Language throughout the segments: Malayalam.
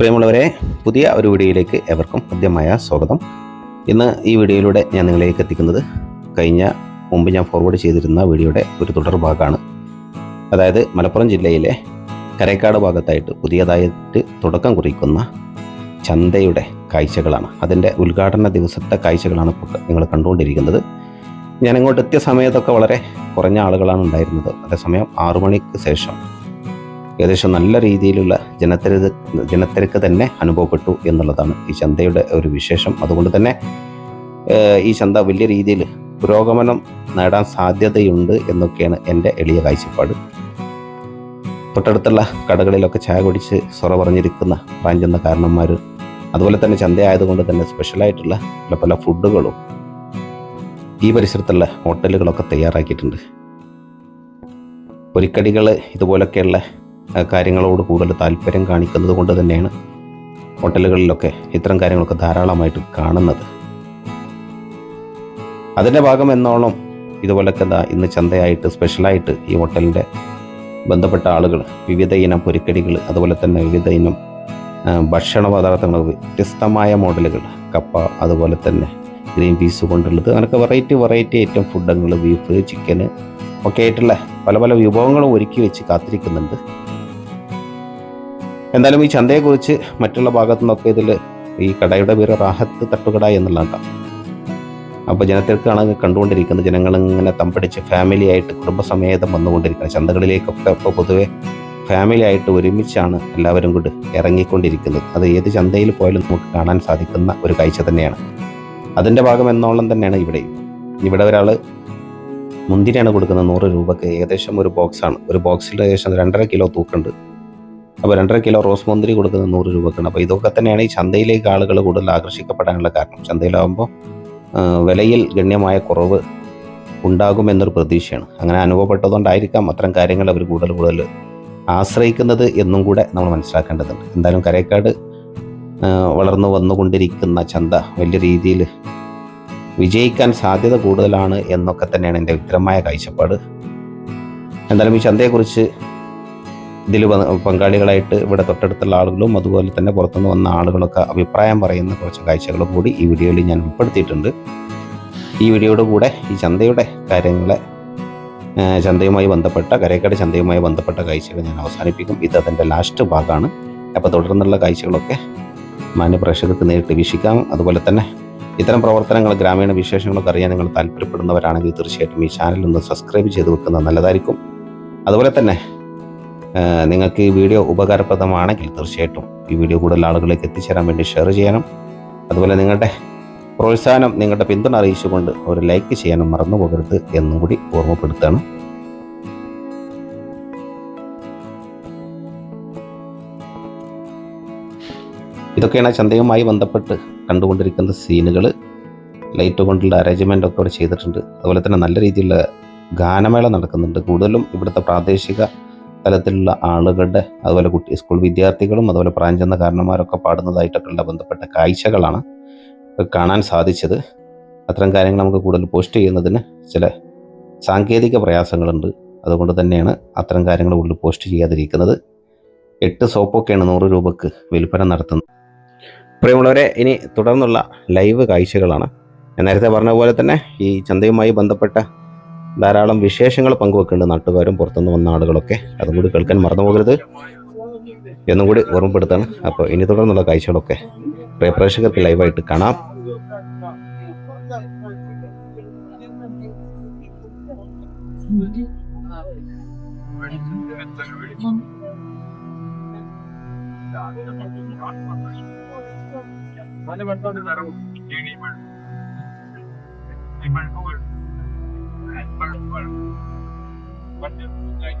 പ്രിയമുള്ളവരെ പുതിയ ഒരു വീഡിയോയിലേക്ക് എവർക്കും ഹൃദ്യമായ സ്വാഗതം. ഇന്ന് ഈ വീഡിയോയിലൂടെ ഞാൻ നിങ്ങളിലേക്ക് എത്തിക്കുന്നത് കഴിഞ്ഞ മുമ്പ് ഞാൻ ഫോർവേഡ് ചെയ്തിരുന്ന വീഡിയോയുടെ ഒരു തുടർ ഭാഗമാണ്. അതായത് മലപ്പുറം ജില്ലയിലെ കരേക്കാട് ഭാഗത്തായിട്ട് പുതിയതായിട്ട് തുടക്കം കുറിക്കുന്ന ചന്തയുടെ കാഴ്ചകളാണ്. അതിന്റെ ഉദ്ഘാടന ദിവസത്തെ കാഴ്ചകളാണ് ഇപ്പോൾ നിങ്ങൾ കണ്ടുകൊണ്ടിരിക്കുന്നത്. ഞാൻ അങ്ങോട്ട് എത്തിയ സമയത്തൊക്കെ വളരെ കുറഞ്ഞ ആളുകളാണ് ഉണ്ടായിരുന്നത്. അതേസമയം ആറു മണിക്ക് ശേഷം ഏകദേശം നല്ല രീതിയിലുള്ള ജനത്തിരക്ക് ജനത്തിരക്ക് തന്നെ അനുഭവപ്പെട്ടു എന്നുള്ളതാണ് ഈ ചന്തയുടെ ഒരു വിശേഷം. അതുകൊണ്ട് തന്നെ ഈ ചന്ത വലിയ രീതിയിൽ പുരോഗമനം നേടാൻ സാധ്യതയുണ്ട് എന്നൊക്കെയാണ് എന്റെ എളിയ കാഴ്ചപ്പാട്. തൊട്ടടുത്തുള്ള കടകളിലൊക്കെ ചായ കുടിച്ച് സൊറ പറഞ്ഞിരിക്കുന്ന പ്രാഞ്ചെന്ന കാരണന്മാർ അതുപോലെ തന്നെ ചന്തയായതുകൊണ്ട് തന്നെ സ്പെഷ്യലായിട്ടുള്ള പല പല ഫുഡുകളും ഈ പരിസരത്തുള്ള ഹോട്ടലുകളൊക്കെ തയ്യാറാക്കിയിട്ടുണ്ട്. പൊരിക്കടികൾ ഇതുപോലൊക്കെയുള്ള കാര്യങ്ങളോട് കൂടുതൽ താല്പര്യം കാണിക്കുന്നത് കൊണ്ട് തന്നെയാണ് ഹോട്ടലുകളിലൊക്കെ ഇത്തരം കാര്യങ്ങളൊക്കെ ധാരാളമായിട്ട് കാണുന്നത്. അതിന്റെ ഭാഗം എന്നോളം ഇതുപോലൊക്കെ എന്താ ഇന്ന് ചന്തയായിട്ട് സ്പെഷ്യലായിട്ട് ഈ ഹോട്ടലിന്റെ ബന്ധപ്പെട്ട ആളുകൾ വിവിധ ഇനം പൊരിക്കടികൾ അതുപോലെ തന്നെ വിവിധ ഇനം ഭക്ഷണ പദാർത്ഥങ്ങൾ വ്യത്യസ്തമായ മോഡലുകൾ കപ്പ അതുപോലെ തന്നെ ഗ്രീൻ പീസ് കൊണ്ടുള്ളത് അങ്ങനെയൊക്കെ വെറൈറ്റി വെറൈറ്റി ഐറ്റം ഫുഡുകൾ ബീഫ് ചിക്കന് ഒക്കെ ആയിട്ടുള്ള പല പല വിഭവങ്ങളും ഒരുക്കി വെച്ച് കാത്തിരിക്കുന്നുണ്ട്. എന്തായാലും ഈ ചന്തയെക്കുറിച്ച് മറ്റുള്ള ഭാഗത്തു നിന്നൊക്കെ ഇതിൽ ഈ കടയുടെ പേര് റാഹത്ത് തട്ടുകട എന്നുള്ളതാണ് അപ്പോൾ ജനത്തിരക്കാണ് കണ്ടുകൊണ്ടിരിക്കുന്നത്. ജനങ്ങളിങ്ങനെ തമ്പടിച്ച് ഫാമിലി ആയിട്ട് കുടുംബസമേതം വന്നുകൊണ്ടിരിക്കുന്നത്. ചന്തകളിലേക്കൊക്കെ ഇപ്പോൾ പൊതുവെ ഫാമിലി ആയിട്ട് ഒരുമിച്ചാണ് എല്ലാവരും കൂടി ഇറങ്ങിക്കൊണ്ടിരിക്കുന്നത്. അത് ഏത് ചന്തയിൽ പോയാലും നമുക്ക് കാണാൻ സാധിക്കുന്ന ഒരു കാഴ്ച തന്നെയാണ്. അതിന്റെ ഭാഗം എന്നോളം തന്നെയാണ് ഇവിടെയും ഇവിടെ ഒരാൾ മുന്തിരിയാണ് കൊടുക്കുന്നത്. നൂറ് രൂപക്ക്. ഏകദേശം ഒരു ബോക്സാണ് ഒരു ബോക്സിൽ ഏകദേശം രണ്ടര കിലോ തൂക്കുണ്ട് അപ്പോൾ രണ്ടര കിലോ റോസ് മുന്തിരി കൊടുക്കുന്നത് നൂറ് രൂപക്കാണ്. അപ്പോൾ ഇതൊക്കെ തന്നെയാണ് ഈ ചന്തയിലേക്ക് ആളുകൾ കൂടുതൽ ആകർഷിക്കപ്പെടാനുള്ള കാരണം. ചന്തയിലാകുമ്പോൾ വിലയിൽ ഗണ്യമായ കുറവ് ഉണ്ടാകുമെന്നൊരു പ്രതീക്ഷയാണ്. അങ്ങനെ അനുഭവപ്പെട്ടതുകൊണ്ടായിരിക്കാം അത്തരം കാര്യങ്ങൾ അവർ കൂടുതൽ കൂടുതൽ ആശ്രയിക്കുന്നത് എന്നും കൂടെ നമ്മൾ മനസ്സിലാക്കേണ്ടതുണ്ട്. എന്തായാലും കരേക്കാട് വളർന്നു വന്നുകൊണ്ടിരിക്കുന്ന ചന്ത വലിയ രീതിയിൽ വിജയിക്കാൻ സാധ്യത കൂടുതലാണ് എന്നൊക്കെ തന്നെയാണ് എന്റെ വ്യക്തമായ കാഴ്ചപ്പാട്. എന്തായാലും ഈ ചന്തയെക്കുറിച്ച് ഇതിൽ പങ്കാളികളായിട്ട് ഇവിടെ തൊട്ടടുത്തുള്ള ആളുകളും അതുപോലെ തന്നെ പുറത്തുനിന്ന് വന്ന ആളുകളൊക്കെ അഭിപ്രായം പറയുന്ന കുറച്ച് കാഴ്ചകൾ കൂടി ഈ വീഡിയോയിൽ ഞാൻ ഉൾപ്പെടുത്തിയിട്ടുണ്ട്. ഈ വീഡിയോയുടെ കൂടെ ഈ ചന്തയുടെ കാര്യങ്ങളെ ചന്തയുമായി ബന്ധപ്പെട്ട കരേക്കാട് ചന്തയുമായി ബന്ധപ്പെട്ട കാഴ്ചകൾ ഞാൻ അവസാനിപ്പിക്കും. ഇത് അതിന്റെ ലാസ്റ്റ് ഭാഗമാണ് അപ്പോൾ തുടർന്നുള്ള കാഴ്ചകളൊക്കെ മാന്യ പ്രേക്ഷകർക്ക് നേരിട്ട് വീക്ഷിക്കാം. അതുപോലെ തന്നെ ഇത്തരം പ്രവർത്തനങ്ങൾ ഗ്രാമീണ വിശേഷങ്ങളൊക്കെ അറിയാൻ നിങ്ങൾ താല്പര്യപ്പെടുന്നവരാണെങ്കിൽ തീർച്ചയായിട്ടും ഈ ചാനൽ ഒന്ന് സബ്സ്ക്രൈബ് ചെയ്ത് വെക്കുന്നത് നല്ലതായിരിക്കും. അതുപോലെ തന്നെ നിങ്ങൾക്ക് ഈ വീഡിയോ ഉപകാരപ്രദമാണെങ്കിൽ തീർച്ചയായിട്ടും ഈ വീഡിയോ കൂടുതൽ ആളുകളിലേക്ക് എത്തിച്ചേരാൻ വേണ്ടി ഷെയർ ചെയ്യണം അതുപോലെ നിങ്ങളുടെ പ്രോത്സാഹനം നിങ്ങളുടെ പിന്തുണ അറിയിച്ചുകൊണ്ട് ഒരു ലൈക്ക് ചെയ്യാനും മറന്നു പോകരുത് എന്നും കൂടി ഓർമ്മപ്പെടുത്തണം ഇതൊക്കെയാണ് ചന്തയുമായി ബന്ധപ്പെട്ട് കണ്ടുകൊണ്ടിരിക്കുന്ന സീനുകൾ ലൈറ്റ് കൊണ്ടുള്ള അറേഞ്ച്മെന്റ് ഒക്കെ ഇവിടെ ചെയ്തിട്ടുണ്ട്. അതുപോലെ തന്നെ നല്ല രീതിയിലുള്ള ഗാനമേള നടക്കുന്നുണ്ട്. കൂടുതലും ഇവിടുത്തെ പ്രാദേശിക തലത്തിലുള്ള ആളുകളുടെ അതുപോലെ കുട്ടി സ്കൂൾ വിദ്യാർത്ഥികളും അതുപോലെ പ്രാഞ്ചെന്ന കാരണന്മാരൊക്കെ പാടുന്നതായിട്ടൊക്കെയുള്ള ബന്ധപ്പെട്ട കാഴ്ചകളാണ് കാണാൻ സാധിച്ചത്. അത്തരം കാര്യങ്ങൾ നമുക്ക് കൂടുതൽ പോസ്റ്റ് ചെയ്യുന്നതിന് ചില സാങ്കേതിക പ്രയാസങ്ങളുണ്ട്. അതുകൊണ്ട് തന്നെയാണ് അത്തരം കാര്യങ്ങൾ കൂടുതൽ പോസ്റ്റ് ചെയ്യാതിരിക്കുന്നത്. എട്ട് സോപ്പൊക്കെയാണ് നൂറ് രൂപക്ക് വിൽപ്പന നടത്തുന്നത്. പ്രിയമുള്ളവരെ ഇനി തുടർന്നുള്ള ലൈവ് കാഴ്ചകളാണ്. നേരത്തെ പറഞ്ഞ പോലെ തന്നെ ഈ ചന്തയുമായി ബന്ധപ്പെട്ട ധാരാളം വിശേഷങ്ങൾ പങ്കുവെക്കേണ്ട നാട്ടുകാരും പുറത്തുനിന്ന് വന്ന ആളുകളൊക്കെ. അതും കൂടി കേൾക്കാൻ മറന്നു പോകരുത്. എന്നും കൂടി ഓർമ്മപ്പെടുത്താണ്. അപ്പോൾ ഇനി തുടർന്നുള്ള കാഴ്ചകളൊക്കെ പ്രേക്ഷകർക്ക് ലൈവായിട്ട് കാണാം. പല വെള്ളത്തിന്റെ തരവും ചെടി our, our what is like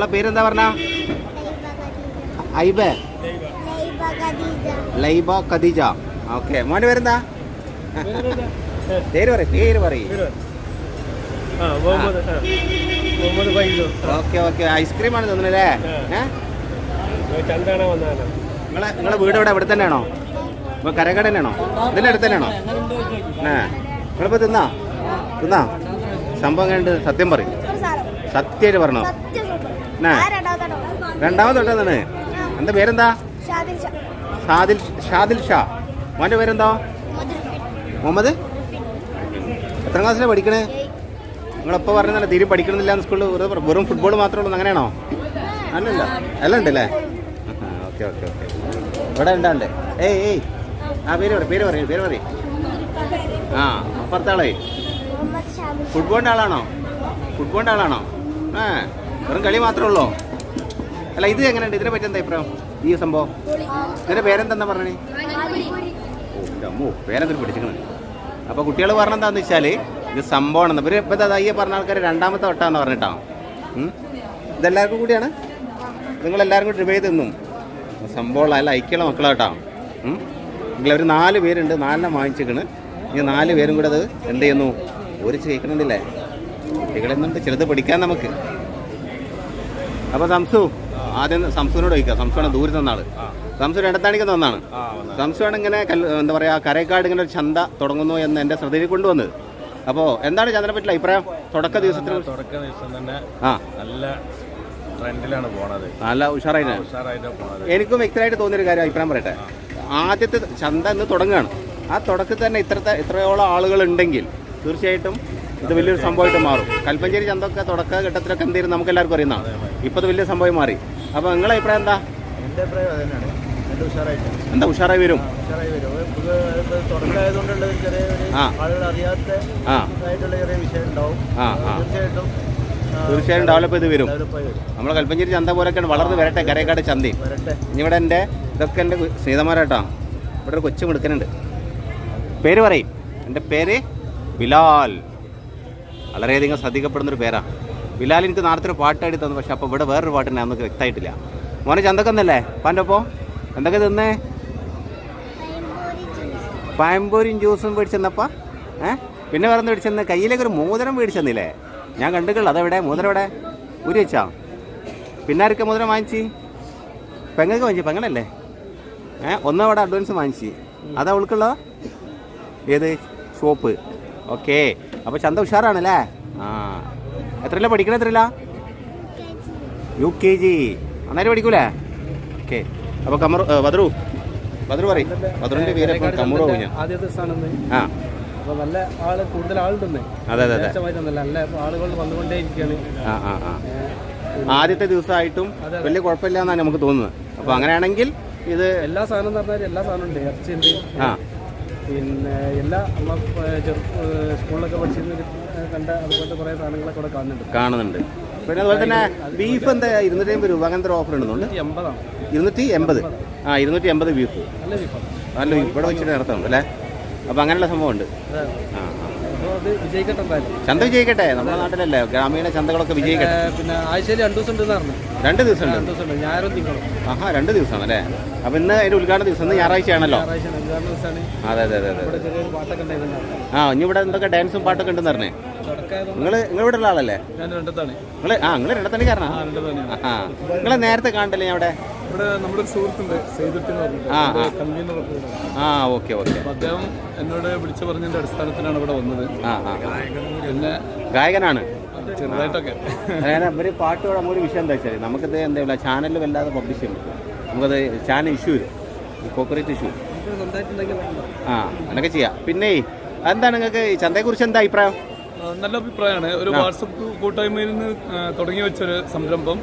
മോളെ പേരെന്താ പറഞ്ഞ? ഐബ. ലൈബ ഖദീജ. ഓക്കെ. മോന്റെ പേരെന്താ? പേര് പറയും പേര് പറയും. Okay okay. ഐസ്ക്രീം ആണ് തോന്നുന്നല്ലേ നിങ്ങളെ നിങ്ങളെ വീട് ഇവിടെ ഇവിടെ തന്നെയാണോ? ഇപ്പൊ കരകട തന്നെയാണോ ഇതിന്റെ അടുത്ത് തന്നെയാണോ ഏ നിങ്ങളിപ്പോ തിന്നാ? തിന്നാ? സംഭവം കണ്ട് സത്യം പറയും. സത്യമായിട്ട് പറഞ്ഞോ? എന്നാ രണ്ടാമത് തൊട്ടതാണ് എന്താ പേരെന്താ? ഷാദിൽ ഷാദിൽ ഷാ. മോന്റെ പേരെന്താ? മുഹമ്മദ് എത്ര ക്ലാസ്സിലാണ് പഠിക്കണേ? നിങ്ങളെപ്പോ പറഞ്ഞാൽ തീരെ പഠിക്കണമെന്നില്ല സ്കൂളിൽ വെറും വെറും ഫുട്ബോൾ മാത്രമേ ഉള്ളൂ അങ്ങനെയാണോ? അല്ലല്ല. എല്ലാം ഉണ്ടല്ലേ? Okay okay okay. ഇവിടെ ഉണ്ടാണ്ട് ഏയ് ഏയ്. ആ പേര് പറയും പേര് പറയും പേര് പറയും. ആ അപ്പുറത്താളേ ഫുട്ബോളിന്റെ ആളാണോ? ഫുട്ബോളിന്റെ ആളാണോ? ആ വെറും കളി മാത്രമേ ഉള്ളൂ? അല്ല ഇത് എങ്ങനെയുണ്ട്? ഇതിനെ പറ്റി എന്താ അഭിപ്രായം? ഈ സംഭവം? ഇതിന്റെ പേരെന്താ പറഞ്ഞേ? ഓ അമ്മോ പേരെന്തൊരു പിടിച്ചിരിക്കണത് അപ്പോൾ കുട്ടികൾ പറഞ്ഞെന്താന്ന് വെച്ചാൽ ഇത് സംഭവമാണെന്ന്. ഇവർ ഇപ്പൊ അയ്യ പറഞ്ഞ ആൾക്കാർ രണ്ടാമത്തെ വട്ടാന്ന് പറഞ്ഞിട്ടാ? ഇതെല്ലാവർക്കും കൂടിയാണ്? നിങ്ങളെല്ലാവരും കൂടി റിവൈ തിന്നും. സംഭവം അല്ല ഐക്യമുള്ള മക്കളാട്ടാ. നിങ്ങളൊരു നാല് പേരുണ്ട്. നാലെണ്ണം വാങ്ങിച്ചിരിക്കണ്. ഇനി നാല് പേരും കൂടെ അത് എന്ത് ചെയ്യുന്നു? ഒരു ചെയ്യിക്കണമെന്നില്ലേ കുട്ടികളെന്നുണ്ട് ചിലത് പഠിക്കാൻ നമുക്ക്. അപ്പൊ സംസു ആദ്യം സംസുവിനോട് ചോദിക്കാം. സംസുവാണ് ദൂരെ തന്നാൾ സംസു രണ്ടത്താണിക്ക് തന്നാണ് സംസുവാണ് ഇങ്ങനെ എന്താ പറയാ കരേക്കാട് ഇങ്ങനെ ഒരു ചന്ത തുടങ്ങുന്നു എന്ന് എന്റെ ശ്രദ്ധയിൽ കൊണ്ടുവന്നത്. അപ്പോൾ എന്താണ് ചന്ദ്രനെ പറ്റിയുള്ള അഭിപ്രായം? തുടക്ക ദിവസത്തിൽ തുടക്ക ദിവസം തന്നെ ആ. നല്ല ട്രെൻഡിലാണ് പോണത്. നല്ല ഉഷാറായിട്ട് എനിക്കും വ്യക്തമായിട്ട് തോന്നിയൊരു കാര്യം അഭിപ്രായം പറയട്ടെ. ആദ്യത്തെ ചന്ത ഇന്ന് തുടങ്ങുകയാണ്. ആ തുടക്കത്തിൽ തന്നെ ഇത്ര ഇത്രയോളം ആളുകൾ ഉണ്ടെങ്കിൽ തീർച്ചയായിട്ടും ഇത് വലിയൊരു സംഭവമായിട്ട് മാറും. കൽപ്പഞ്ചേരി ചന്തൊക്കെ തുടക്ക ഘട്ടത്തിലൊക്കെ എന്തായിരുന്നു നമുക്ക് എല്ലാവർക്കും അറിയുന്നതാണ്. ഇപ്പോൾ വലിയ സംഭവം മാറി. അപ്പോൾ നിങ്ങളെ അഭിപ്രായം എന്താ? എന്റെ അഭിപ്രായം അതന്നെയാണ്. എന്താ ഉഷാറായി വരും? തീർച്ചയായും ഡെവലപ്പ് ചെയ്ത് വരും. നമ്മളെ കൽപ്പഞ്ചേരി ചന്ത പോലെയൊക്കെയാണ് വളർന്ന് വരട്ടെ കരേക്കാട് ചന്തയും. ഇവിടെ എന്റെ ഇതൊക്കെ എന്റെ സ്നേഹിതന്മാരാട്ടാ. ഇവിടെ ഒരു കൊച്ചു മിടുക്കനുണ്ട്. പേര് പറയും. എന്റെ പേര് ബിലാൽ. വളരെയധികം ശ്രദ്ധിക്കപ്പെടുന്നൊരു പേരാണ് ബിലാൽ എനിക്ക് നേരത്തെ പാട്ട് പാടി തന്നു പക്ഷെ അപ്പോൾ ഇവിടെ വേറൊരു പാട്ടിനെ നമുക്ക് വ്യക്തമായിട്ടില്ല. മോനെ ചന്തക്കൊന്നല്ലേ പാന്റെ ഒപ്പം. എന്തൊക്കെ തിന്നേ? പയമ്പൂരിയും ജ്യൂസും മേടിച്ചെന്നപ്പാ ഏ? പിന്നെ വേറെ മേടിച്ചെന്ന് കയ്യിലേക്ക് ഒരു മോതിരം മേടിച്ചെന്നില്ലേ ഞാൻ കണ്ടുകള അതെവിടെ മോതിരം എവിടെ? ഊരി വെച്ചാ? പിന്നെ ആരൊക്കെ മോതിരം വാങ്ങിച്ചി? പെങ്ങൾക്ക് വാങ്ങിച്ചു? പെങ്ങളല്ലേ? ഏ? ഒന്നും അവിടെ അഡ്വാൻസ് വാങ്ങിച്ചു. അതാ അവൾക്കുള്ള ഏത്? ഷോപ്പ്. ഓക്കെ. അപ്പോൾ ചന്ത ഉഷാറാണല്ലേ? ആ. എത്രയില്ല പഠിക്കണ എത്രയില്ല യു കെ ജി. അന്നേരം പഠിക്കൂലേ? ഓക്കെ. അപ്പോൾ കമറു ബദ്രു ബദ്രു പറയും. ബദ്രുവിന്റെ പേര് കമറു ഞാൻ ആദ്യ ദിവസമാണെന്ന് ആ. അപ്പോൾ നല്ല ആൾ കൂടുതൽ ആളുണ്ടെന്ന്. അതെ അതെ നല്ല ആളുകൾ വന്നുകൊണ്ടേ ഇരിക്കുകയാണ് ആ ആ ആ. ആദ്യത്തെ ദിവസമായിട്ടും വലിയ കുഴപ്പമില്ല എന്നാണ് നമുക്ക് തോന്നുന്നത്. അപ്പോൾ അങ്ങനെയാണെങ്കിൽ ഇത് എല്ലാ സാധനം എല്ലാ സാധനം ഉണ്ട് ഇറച്ചിയുണ്ട്. ആ. പിന്നെ എല്ലാ നമ്മൾ ചെറു സ്കൂളിലൊക്കെ പഠിച്ചിരുന്ന കണ്ട അതുപോലത്തെ കുറേ സാധനങ്ങളൊക്കെ ഇവിടെ കാണുന്നുണ്ട്. കാണുന്നുണ്ട്. പിന്നെ അതുപോലെ തന്നെ ബീഫ് എന്താ ഇരുന്നൂറ്റി അമ്പത് രൂപ അങ്ങനത്തെ ഓഫർ ഉണ്ടെന്നുണ്ട്. എൺപതാണ് ഇരുന്നൂറ്റി എൺപത്. ആ ഇരുന്നൂറ്റി എൺപത് ബീഫ്. നല്ല ബീഫ്. നല്ല. ഇവിടെ വെച്ചിട്ട് നടത്തുന്നുണ്ട് അല്ലേ? അപ്പോൾ അങ്ങനെയുള്ള സംഭവം ഉണ്ട് ആ ചന്ത വിജയിക്കട്ടെ. നമ്മുടെ നാട്ടിലല്ലേ ഗ്രാമീണ ചന്തകളൊക്കെ വിജയിക്കട്ടെ. പിന്നെ ആഴ്ചയിൽ രണ്ട് ദിവസം രണ്ട് ഉണ്ട്. രണ്ട് ദിവസം ഉണ്ട്. ഞായറും തിങ്കളും. ആഹാ രണ്ട് ദിവസമാണ് അല്ലേ അപ്പോൾ ഇന്ന് അതിന്റെ ഉദ്ഘാടന ദിവസം ഇന്ന് ഞായറാഴ്ചയാണല്ലോ? അതെ അതെ അതെ അതെ ആ ഇനി ഇവിടെ എന്തൊക്കെ ഡാൻസും പാട്ടൊക്കെ ഉണ്ടെന്ന് പറഞ്ഞേ? നിങ്ങൾ നിങ്ങൾ ഇവിടെ ഉള്ള ആളല്ലേ? നിങ്ങൾ ആ നിങ്ങൾ രണ്ടത്തണി കാരണം രണ്ടത്താണ് ആ നിങ്ങളെ നേരത്തെ കണ്ടില്ലേ ഞാൻ അവിടെ ആ ഓക്കെ ഓക്കെ. അദ്ദേഹം എന്നോട് വിളിച്ചു പറഞ്ഞതിന്റെ അടിസ്ഥാനത്തിലാണ് ഇവിടെ വന്നത്. പിന്നെ ഗായകനാണ്? ചെറുതായിട്ടൊക്കെ. ഒരു പാട്ട് പാടാൻ ഒരു വിഷയം എന്താ വെച്ചാൽ നമുക്കിത് എന്താ ചാനലിൽ വല്ലാതെ പബ്ലിഷ് ചെയ്യാൻ പറ്റും നമുക്കത് ചാനൽ ഇഷ്യൂ വരും. കോപ്പറേറ്റ് ഇഷ്യൂ ആ അങ്ങനെയൊക്കെ ചെയ്യാം. പിന്നെ എന്താണ് നിങ്ങൾക്ക് ചന്തയെ ചന്തയെക്കുറിച്ച് എന്താ അഭിപ്രായം? നല്ല അഭിപ്രായമാണ്. ഒരു വാട്സപ്പ് കൂട്ടായ്മയിൽ നിന്ന് തുടങ്ങി വെച്ചൊരു സംരംഭം.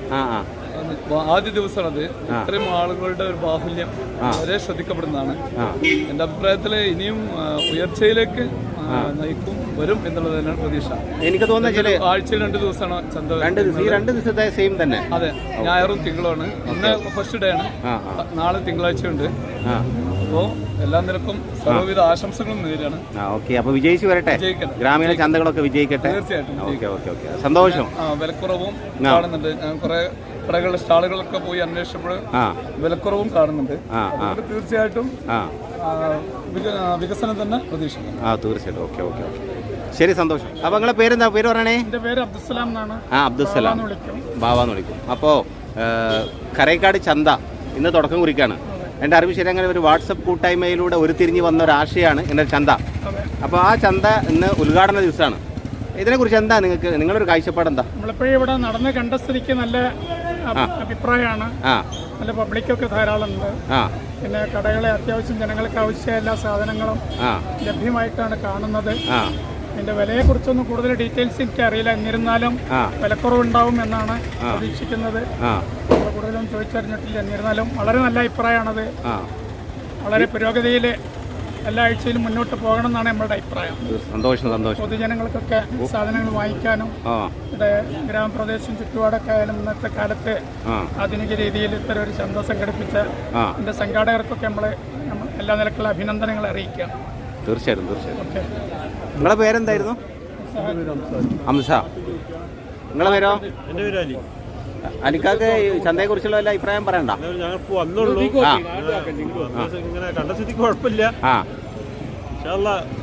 ആദ്യ ദിവസമാണ് അത് ഇത്രയും ആളുകളുടെ ഒരു ബാഹുല്യം വളരെ ശ്രദ്ധിക്കപ്പെടുന്നതാണ്. എന്റെ എന്റെ അഭിപ്രായത്തിൽ ഇനിയും ഉയർച്ചയിലേക്ക് നയിക്കും വരും എന്നുള്ളത് തന്നെയാണ് പ്രതീക്ഷ. എനിക്ക് തോന്നുന്ന വെച്ചാൽ ആഴ്ചയിൽ രണ്ട് ദിവസമാണ് ചന്ത രണ്ട് ദിവസം ഈ രണ്ട് ദിവസത്തെ സെയിം തന്നെ. അതെ ഞായറും തിങ്കളുമാണ് ഇന്ന് ഫസ്റ്റ് ഡേ ആണ്. നാളെ തിങ്കളാഴ്ചയുണ്ട്. ഉണ്ട് അപ്പോൾ എല്ലാ നിരക്കും സർവവിധ ആശംസകളും നേരിടാണ് ഓക്കെ. അപ്പോൾ വിജയിച്ചു വരട്ടെ. ഗ്രാമീണ ചന്തകളൊക്കെ വിജയിക്കട്ടെ. തീർച്ചയായിട്ടും സന്തോഷം. വിലക്കുറവും കാണുന്നുണ്ട്. ഞാൻ കുറെ കടകളുടെ സ്റ്റാളുകളൊക്കെ പോയി അന്വേഷിച്ചപ്പോൾ വിലക്കുറവും കാണുന്നുണ്ട്. തീർച്ചയായിട്ടും വികസനം തന്നെ പ്രതീക്ഷിക്കുന്നു. ആ തീർച്ചയായിട്ടും. Okay okay okay. ശരി സന്തോഷം. അപ്പൊ നിങ്ങളെ പേരെന്താ? പേര് പറയണേ? എന്റെ പേര് അബ്ദുസലാം എന്നാണ്. ആ അബ്ദുസലാം ബാവാന്ന് വിളിക്കും. അപ്പോ കരൈക്കാട് ചന്ത ഇന്ന് തുടക്കം കുറിക്കാണ്. എന്റെ അറിവ് ശരി അങ്ങനെ ഒരു വാട്സപ്പ് കൂട്ടായ്മയിലൂടെ ഉരുത്തിരിഞ്ഞ് വന്ന ഒരു ആശയാണ് എന്റെ ചന്ത. അപ്പോൾ ആ ചന്ത ഇന്ന് ഉദ്ഘാടന ദിവസമാണ്. ഇതിനെക്കുറിച്ച് എന്താ നിങ്ങൾക്ക് നിങ്ങളൊരു കാഴ്ചപ്പാട് എന്താ നമ്മളിപ്പോഴും ഇവിടെ നടന്ന് കണ്ട സ്ഥിതിക്ക് നല്ല അഭിപ്രായമാണ്. നല്ല പബ്ലിക്കൊക്കെ ധാരാളം ഉണ്ട് പിന്നെ കടകളെ അത്യാവശ്യം ജനങ്ങൾക്ക് ആവശ്യ എല്ലാ സാധനങ്ങളും ലഭ്യമായിട്ടാണ് കാണുന്നത്. അതിന്റെ വിലയെ കുറിച്ചൊന്നും കൂടുതൽ ഡീറ്റെയിൽസ് എനിക്ക് അറിയില്ല എന്നിരുന്നാലും വിലക്കുറവുണ്ടാവും എന്നാണ് പ്രതീക്ഷിക്കുന്നത്. കൂടുതലും ചോദിച്ചറിഞ്ഞിട്ടില്ല. എന്നിരുന്നാലും വളരെ നല്ല അഭിപ്രായമാണത്. വളരെ പുരോഗതിയിൽ എല്ലാ ആഴ്ചയിലും മുന്നോട്ട് പോകണം എന്നാണ് നമ്മുടെ അഭിപ്രായം. സന്തോഷം സന്തോഷം. പൊതുജനങ്ങൾക്കൊക്കെ സാധനങ്ങൾ വാങ്ങിക്കാനും ഇവിടെ ഗ്രാമപ്രദേശം ചുറ്റുപാടൊക്കെ ആയാലും ഇന്നത്തെ കാലത്ത് ആധുനിക രീതിയിൽ ഇത്തരം ഒരു ചന്ത സംഘടിപ്പിച്ച ഇതിന്റെ സംഘാടകർക്കൊക്കെ നമ്മൾ എല്ലാ നിലക്കുള്ള അഭിനന്ദനങ്ങൾ അറിയിക്കാം. തീർച്ചയായിട്ടും തീർച്ചയായിട്ടും. ഓക്കെ. നിങ്ങളെ പേരെന്തായിരുന്നു? ഹംസ നിങ്ങളെ പേരോ? എന്റെ പേര് അലി. അലിക്കാക്ക് ചന്തയെ കുറിച്ചുള്ള വല്ല അഭിപ്രായം പറയണ്ട. ഞങ്ങൾക്ക് വന്നുള്ളൂ. ആ. ഇങ്ങനെ കണ്ട സ്ഥിതിക്ക് കുഴപ്പമില്ല. ആ.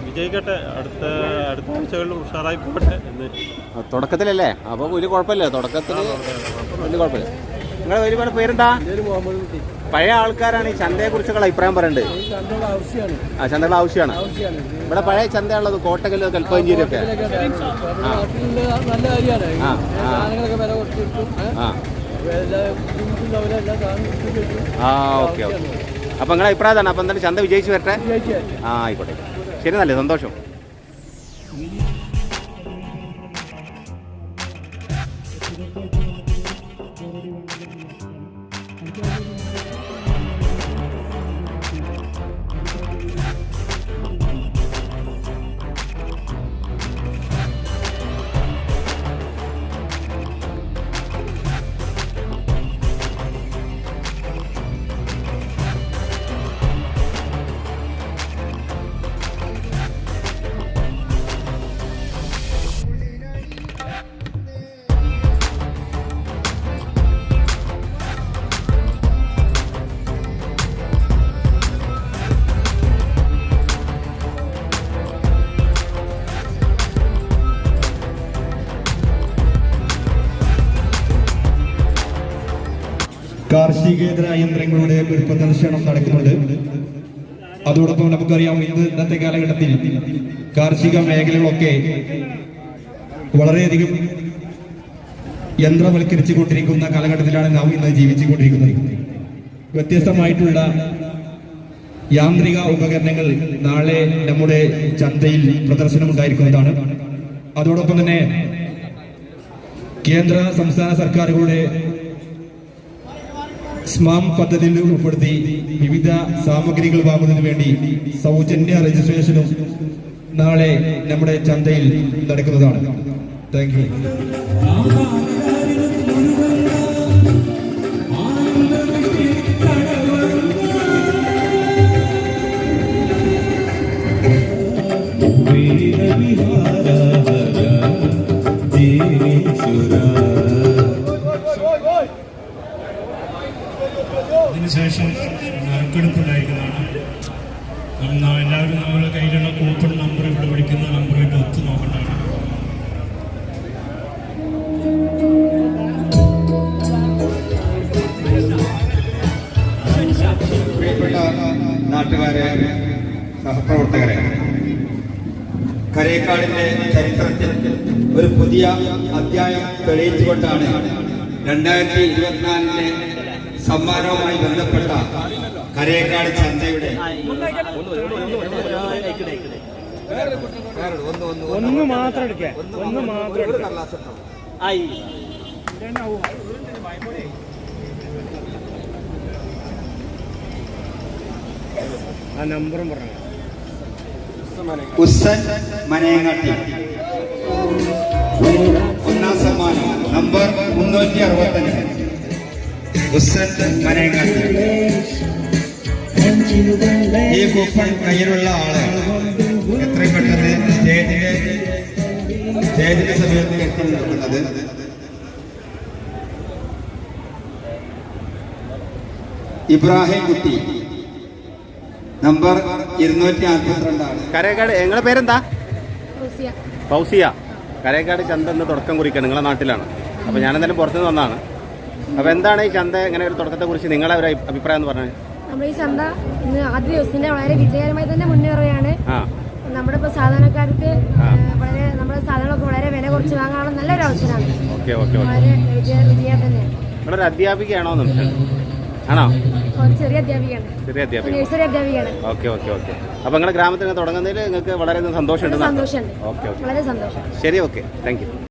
വിജയിക്കട്ടെ. അടുത്ത അടുത്ത ആഴ്ചകളിലും ഉഷാറായി പോകട്ടെ എന്ന് തുടക്കത്തിലല്ലേ? അപ്പോൾ വലിയ കുഴപ്പമില്ല. തുടക്കത്തിൽ വലിയ കുഴപ്പമില്ല. നിങ്ങളെ വലിയ പേരെന്താ പഴയ ആൾക്കാരാണ് ഈ ചന്തയെ കുറിച്ചുള്ള അഭിപ്രായം പറയേണ്ടത് ആ ചന്തയുടെ ആവശ്യമാണ് ഇവിടെ പഴയ ചന്തയുള്ളത് കോട്ടകൽ കൽപ്പഞ്ചേരി ഒക്കെ ആ. ആ ആ. ഓക്കെ അപ്പം നിങ്ങളെ അഭിപ്രായം തന്നെ അപ്പം എന്തായാലും ചന്ത വിജയിച്ച് വരട്ടെ? ആ ആയിക്കോട്ടെ. ശരി നല്ല സന്തോഷം. കാർഷികേതര യന്ത്രങ്ങളുടെ ഒരു പ്രദർശനം നടക്കുന്നുണ്ട്. അതോടൊപ്പം നമുക്കറിയാം ഇന്ന് ഇന്നത്തെ കാലഘട്ടത്തിൽ കാർഷിക മേഖലകളൊക്കെ വളരെയധികം യന്ത്രവൽക്കരിച്ചു കൊണ്ടിരിക്കുന്ന കാലഘട്ടത്തിലാണ് നാം ഇന്ന് ജീവിച്ചു കൊണ്ടിരിക്കുന്നത് വ്യത്യസ്തമായിട്ടുള്ള യാന്ത്രിക ഉപകരണങ്ങൾ നാളെ നമ്മുടെ ചന്തയിൽ പ്രദർശനം ഉണ്ടായിരിക്കുന്നതാണ് അതോടൊപ്പം തന്നെ കേന്ദ്ര സംസ്ഥാന സർക്കാരുകളുടെ സ്മാം പദ്ധതിയിൽ ഉൾപ്പെടുത്തി വിവിധ സാമഗ്രികൾ വാങ്ങുന്നതിന് വേണ്ടി സൗജന്യ രജിസ്ട്രേഷനും നാളെ നമ്മുടെ ചന്തയിൽ നടക്കുന്നതാണ്. താങ്ക് യു അതിനുശേഷം നറുക്കെടുപ്പുണ്ടായിരിക്കുന്നതാണ്. എല്ലാവരും നമ്മുടെ കയ്യിലുള്ള കൂപ്പൺ നമ്പർ ഇവിടെ വിളിക്കുന്ന നമ്പറായിട്ട് ഒത്തു നോക്കേണ്ടതാണ്. നാട്ടുകാരെ സഹപ്രവർത്തകരെ കരേക്കാടിന്റെ ചരിത്രത്തിൽ ഒരു പുതിയ അധ്യായം തെളിയിച്ചുകൊണ്ടാണ് രണ്ടായിരത്തി ഇരുപത്തിനാലിലെ സമ്മാനവുമായി ബന്ധപ്പെട്ട കരേക്കാട് ചന്തയുടെ ഒന്ന് മാത്രം എടുക്കാം. ഒന്ന് മാത്രം ആ നമ്പറും പറഞ്ഞു. ഉസ്സൻ മനയങ്ങാട്ടി ഒന്നാം സമ്മാനം. നമ്പർ മുന്നൂറ്റി അറുപത്തഞ്ച്. ഉസ്സൻ മനയങ്ങാട്ടി ഈ കൂപ്പൺ കയ്യിലുള്ള ആൾ എത്രയും പെട്ടെന്ന് സ്റ്റേജിലെ സ്റ്റേജിന്റെ സമയത്ത് എത്തി നിൽക്കുന്നത്. ഇബ്രാഹിം കുട്ടി നമ്പർ ഇരുന്നൂറ്റി നാൽപ്പത്തിരണ്ടാണ് കരേക്കാട് നിങ്ങളെ പേരെന്താ? ഫൗസിയ. കരേക്കാട് ചന്ത എന്ന് തുടക്കം കുറിക്കുക നിങ്ങളെ നാട്ടിലാണ്. അപ്പോൾ ഞാൻ എന്തായാലും പുറത്തുനിന്ന് വന്നതാണ്. അപ്പോൾ എന്താണ് ഈ ചന്ത ഇങ്ങനെ ഒരു തുടക്കത്തെ കുറിച്ച് നിങ്ങളെ ഒരു അഭിപ്രായം എന്ന് പറഞ്ഞത് നമ്മുടെ ഈ ചന്ത ഇന്ന് ആദ്യ ദിവസത്തിന്റെ വളരെ വിജയകരമായി തന്നെ മുന്നേറുകയാണ്. നമ്മുടെ ഇപ്പോൾ സാധാരണക്കാർക്ക് വളരെ നമ്മുടെ സാധനങ്ങളൊക്കെ വളരെ വില കുറച്ച് വാങ്ങാനുള്ള നല്ലൊരു അവസരമാണ്. Okay okay okay. വളരെ വിജയ വിജയം തന്നെയാണ്. നിങ്ങളൊരു അധ്യാപികയാണോ ആണോ? ചെറിയ അധ്യാപികയാണ്. ചെറിയ അധ്യാപിക. നഴ്സറി അധ്യാപികയാണ്. Okay okay okay. അപ്പോൾ നിങ്ങളുടെ ഗ്രാമത്തിൽ തുടങ്ങുന്നതിൽ നിങ്ങൾക്ക് വളരെ സന്തോഷമുണ്ട് സന്തോഷമുണ്ട്. Okay okay. വളരെ സന്തോഷം. ശരി ഓക്കെ. Thank you.